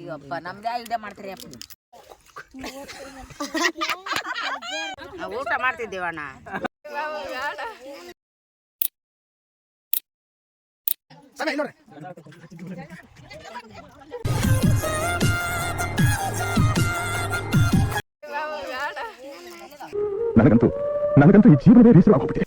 ಅಯ್ಯಪ್ಪ ನಮ್ದೇ ಐಡಿಯಾ ಮಾಡ್ತೀರಿ ಅಪ್ಪ. ನಾವು ಊಟ ಮಾಡ್ತಿದ್ದೀವಣ್ಣ ನನಗಂತೂ ನನಗಂತೂ ಈ ಜೀವನವೇ ಬೇಸರ ಆಗೋಗ್ಬಿಟ್ಟಿದೆ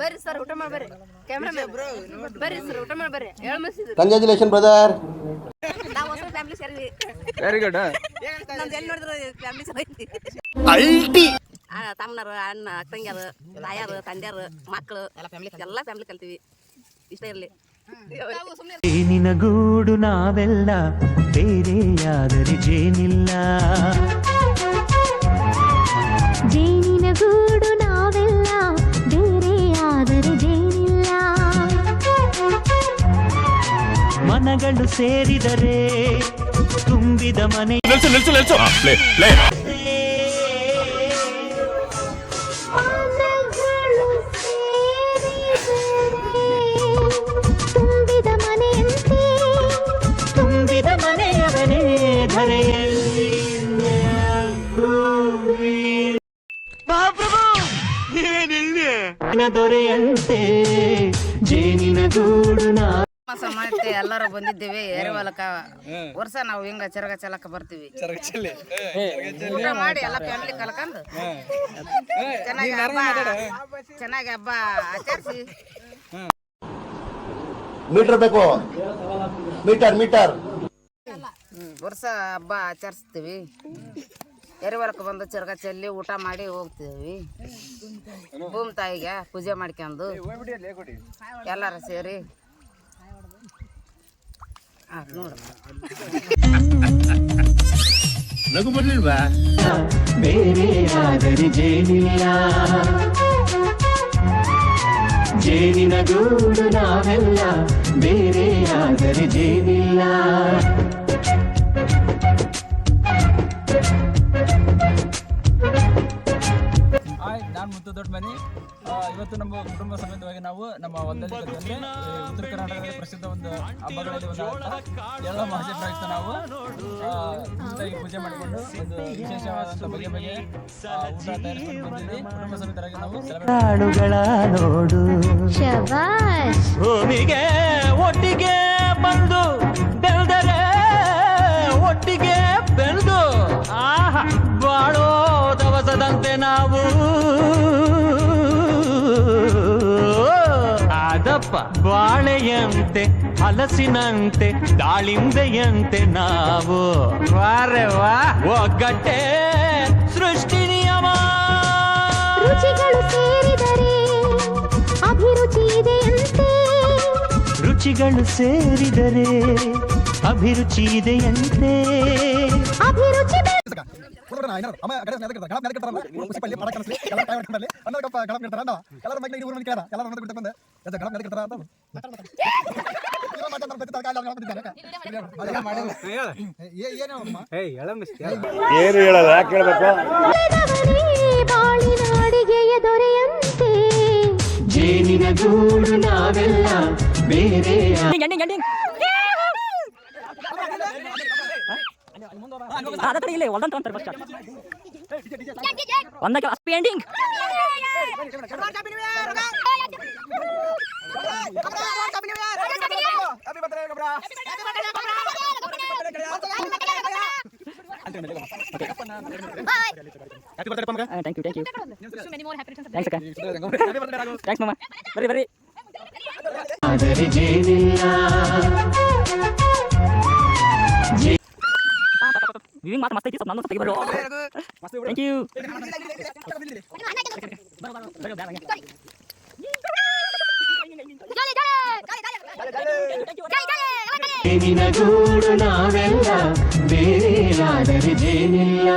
ಬರ್ರಿ ಸರ್ ಊಟ ಮಾಡಿ ಬರ್ರಿ. ಕ್ಯಾಮ್ರಾ ಬರ್ರಿ ಸರ್ ಊಟ ಮಾಡಿ ಬರ್ರಿ. ಕಂಗ್ರ್ಯಾಚುಲೇಷನ್ ಬ್ರದರ್ ನಾವು ಹೊಸ ಫ್ಯಾಮಿಲಿ ಸೇರಿದ್ವಿ ವೆರಿ ಗುಡ್ ನಮ್ದು ಎಲ್ಲಿ ನೋಡಿದ್ರು ಫ್ಯಾಮಿಲಿ ಸೇರೈತಿ ತಮ್ಮನರು ಅಣ್ಣ ತಂಗ್ಯಾರ ತಾಯಾರು ತಂದ್ಯಾರು ಮಕ್ಕಳು ಎಲ್ಲ ಫ್ಯಾಮಿಲಿ ಎಲ್ಲ ಫ್ಯಾಮಿಲಿ ಕಲ್ತೀವಿ. ಇಷ್ಟ ಇರಲಿ. ಜೇನಿನ ಗೂಡು ನಾವೆಲ್ಲ ಬೇರೆಯಾದರೆ ಜೇನಿಲ್ಲ. ಜೇನಿನ ಗೂಡು ಮನಗಳು ಸೇರಿದರೆ ತುಂಬಿದ ಮನೆ ಮನಗಳು ಸೇರಿದರೆ ತುಂಬಿದ ಮನೆಯಂತೆ ತುಂಬಿದ ಮನೆಯವನೇ ಧರೆಯಲ್ಲಿ ದೊರೆಯಂತೆ ಜೇನಿನ ಗೂಡು ನಾ ಸಮಾಜಕ್ಕೆ ಎಲ್ಲರೂ ಬಂದಿದ್ದೇವೆ ಏರಿವಲಕ ವರ್ಷ ನಾವು ಹಿಂಗ ಚರಗ ಚಲಕ ಬರ್ತೀವಿ. ಊಟ ಮಾಡಿ ಎಲ್ಲ ಫ್ಯಾಮಿಲಿ ಕಲ್ಕಂದು ಚೆನ್ನಾಗಿ ಹಬ್ಬ ಚೆನ್ನಾಗಿ ಹಬ್ಬ ಆಚರಿಸಿ. ಮೀಟರ್ ಬೇಕು. Meter meter. ವರ್ಷ ಹಬ್ಬ ಆಚರಿಸ್ತೀವಿ. ಎರಿವರಕ್ಕೆ ಬಂದು ಚರಗ ಚೆಲ್ಲಿ ಊಟ ಮಾಡಿ ಹೋಗ್ತೀವಿ. ಭೂಮಿ ತಾಯಿಗೆ ಪೂಜೆ ಮಾಡ್ಕೊಂಡು. ಎಲ್ಲರೂ ಸೇರಿ. ಆತ್ ಬೇರೆ ಆದರೆ ಜೇನಿಲ್ಲ. ಜೇನಿನ ಗೂಡು ನಾವೆಲ್ಲ ಬೇರೆಯಾದರೆ ಜೇನಿಲ್ಲ. ಇವತ್ತು ನಮ್ಮ ಕುಟುಂಬ ಸಮೇತವಾಗಿ ನಾವು ನಮ್ಮ ಹೊಲದಲ್ಲಿ ಉತ್ತರ ಕರ್ನಾಟಕದ ಪ್ರಸಿದ್ಧ ಒಂದು ಹಬ್ಬಗಳಲ್ಲಿ ಒಂದು ಎಲ್ಲ ಮಹಜೆ ಪ್ರಯುಕ್ತ ನಾವು ಆ, ನೀಟಾಗಿ ಪೂಜೆ ಮಾಡಿಕೊಂಡು ಒಂದು ವಿಶೇಷವಾದಂಥ ಬಗೆ ಬಗೆ ಊಟ ತಯಾರಿಸ್ಕೊಂಡು ಬಂದಿದ್ದೀವಿ. ಕುಟುಂಬ ಸಮೇತರಾಗಿ ನಾವು ಹಾಡುಗಳ ನೋಡು. ಭೂಮಿಗೆ ಒಟ್ಟಿಗೆ ಬಂದು ಬಾಳೆಯಂತೆ ಹಲಸಿನಂತೆ ದಾಳಿಂಬೆಯಂತೆ ನಾವು. ವಾರೆ ವಾ. ಒಗ್ಗಟ್ಟೆ ಸೃಷ್ಟಿ ನಿಯಮ. ರುಚಿಗಳು ಸೇರಿದರೆ ಅಭಿರುಚಿ ಇದೆಯಂತೆ. ರುಚಿಗಳು ಸೇರಿದರೆ ಅಭಿರುಚಿ ಇದೆಯಂತೆ. ಅಭಿರುಚಿ ಬೆ- ಏನು ಹೇಳಲ್ಲ ಯಾಕೆ ಹೇಳ್ಬೇಕು ದೊರೆಯಂತೆ ಜೇನಿನ ಗೂಡು ನಾವೆಲ್ಲ ಬೇರೆ ada tadi le, walaupun terlalu besar. Wanda kalau happy ending. Bye. Bye. Thank you, thank you. Thank you. Thanks, okay. Thanks, mama. Bari, bari. Viewing ಮಾತು ಮಸ್ತ್ ಐತಿ ಸ್ವಲ್ಪ ನಂದು ತೆಗಿಬೇಡ ಥ್ಯಾಂಕ್ ಯು ಜೇನಿನ ಗೂಡು ನಾವೆಲ್ಲ ಬೇರೇನಾದರೆ ಜೇನಿಲ್ಲ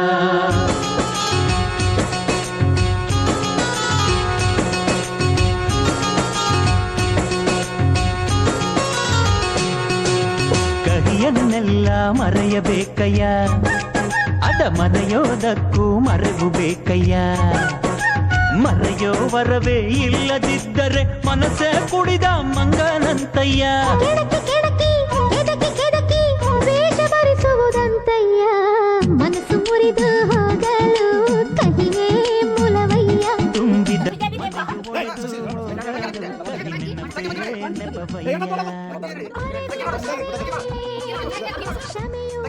ಕಹಿಯನ್ನೆಲ್ಲ ಮರೆಯಬೇಕಯ್ಯ ಅದ ಮರೆಯೋದಕ್ಕೂ ಮರೆವು ಬೇಕಯ್ಯ ಮರೆಯೋ ವರವೇ ಇಲ್ಲದಿದ್ದರೆ ಮನಸ್ಸೇ ಕುಡಿದ ಮಂಗನಂತಯ್ಯ ಕೆಡಕಿ ಕೆಡಕಿ ಕೆದಕಿ ಕೆದಕಿ ವೇಷ ಭರಿಸುವುದಂತಯ್ಯ ಮನಸ್ಸು ಮುರಿದು ಹೋಗಲು ಕಹಿಯೇ ಮೂಲವಯ್ಯ ತುಂಬಿದ క్షమయు